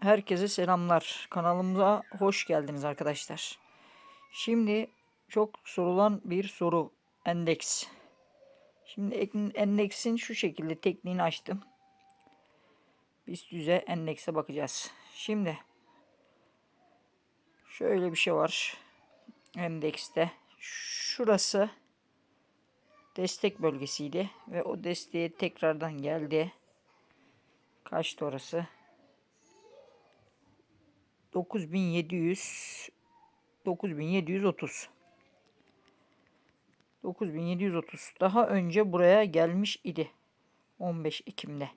Herkese selamlar. Kanalımıza hoş geldiniz arkadaşlar. Şimdi çok sorulan bir soru. Endeks. Şimdi ek- endeksin şu şekilde tekniğini açtım. Üst düze endekse bakacağız. Şimdi şöyle bir şey var. Endekste. Şurası destek bölgesiydi ve o desteğe tekrardan geldi. Kaçtı orası? 9700 9730 9730 daha önce buraya gelmiş idi 15 Ekim'de.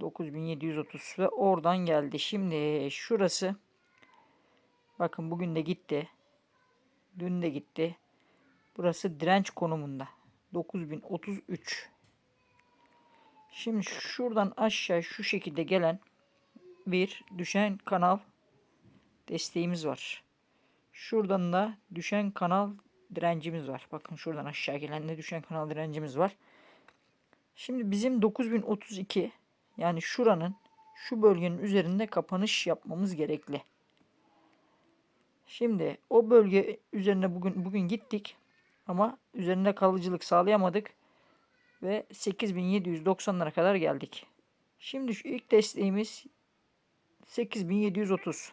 9730 ve oradan geldi. Şimdi şurası bakın bugün de gitti dün de gitti. Burası direnç konumunda 9033 şimdi şuradan aşağı şu şekilde gelen bir düşen kanal desteğimiz var. Şuradan da düşen kanal direncimiz var. Bakın şuradan aşağı gelen de düşen kanal direncimiz var. Şimdi bizim 9032 yani şuranın şu bölgenin üzerinde kapanış yapmamız gerekli. Şimdi o bölge üzerine bugün bugün gittik ama üzerinde kalıcılık sağlayamadık ve 8790'lara kadar geldik. Şimdi şu ilk desteğimiz 8730.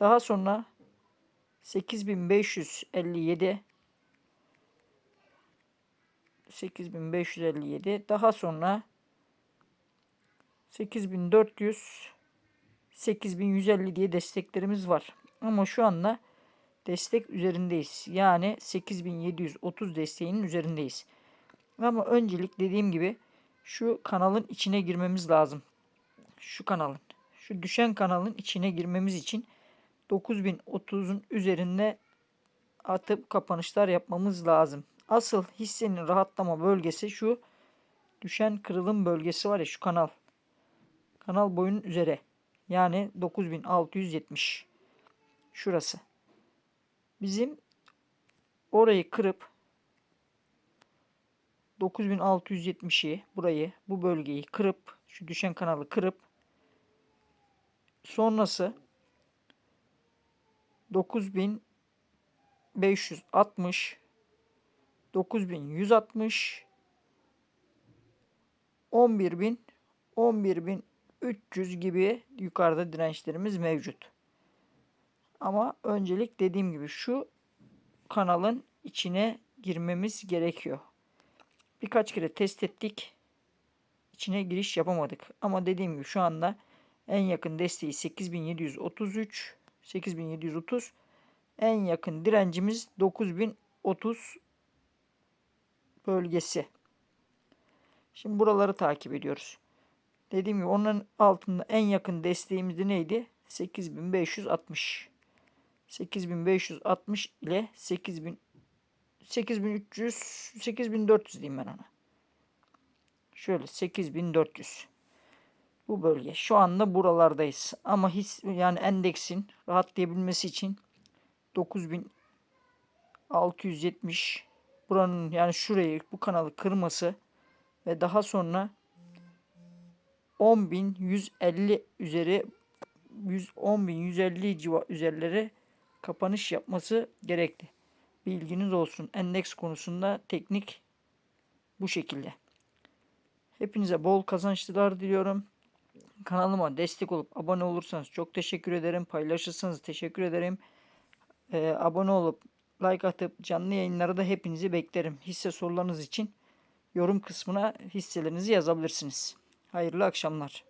Daha sonra 8557 8557 daha sonra 8400 8150 diye desteklerimiz var. Ama şu anda destek üzerindeyiz. Yani 8730 desteğinin üzerindeyiz. Ama öncelik dediğim gibi şu kanalın içine girmemiz lazım. Şu kanalın şu düşen kanalın içine girmemiz için 9030'un üzerinde atıp kapanışlar yapmamız lazım. Asıl hissenin rahatlama bölgesi şu düşen kırılım bölgesi var ya şu kanal. Kanal boyunun üzeri. Yani 9670. Şurası. Bizim orayı kırıp 9670'i burayı bu bölgeyi kırıp şu düşen kanalı kırıp sonrası 9560 9160 11000 11300 gibi yukarıda dirençlerimiz mevcut. Ama öncelik dediğim gibi şu kanalın içine girmemiz gerekiyor. Birkaç kere test ettik. İçine giriş yapamadık. Ama dediğim gibi şu anda en yakın desteği 8733. 8730. En yakın direncimiz 9030 bölgesi. Şimdi buraları takip ediyoruz. Dediğim gibi onun altında en yakın desteğimiz de neydi? 8560. 8560 ile 8000 8300 8400 diyeyim ben ona. Şöyle 8400 bu bölge. Şu anda buralardayız. Ama his yani endeksin rahatlayabilmesi için 9670 buranın yani şurayı bu kanalı kırması ve daha sonra 10.150 üzeri 100 10.150 civa üzerleri kapanış yapması gerekli. Bilginiz olsun. Endeks konusunda teknik bu şekilde. Hepinize bol kazançlar diliyorum. Kanalıma destek olup abone olursanız çok teşekkür ederim. Paylaşırsanız teşekkür ederim. Ee, abone olup like atıp canlı yayınları da hepinizi beklerim. Hisse sorularınız için yorum kısmına hisselerinizi yazabilirsiniz. Hayırlı akşamlar.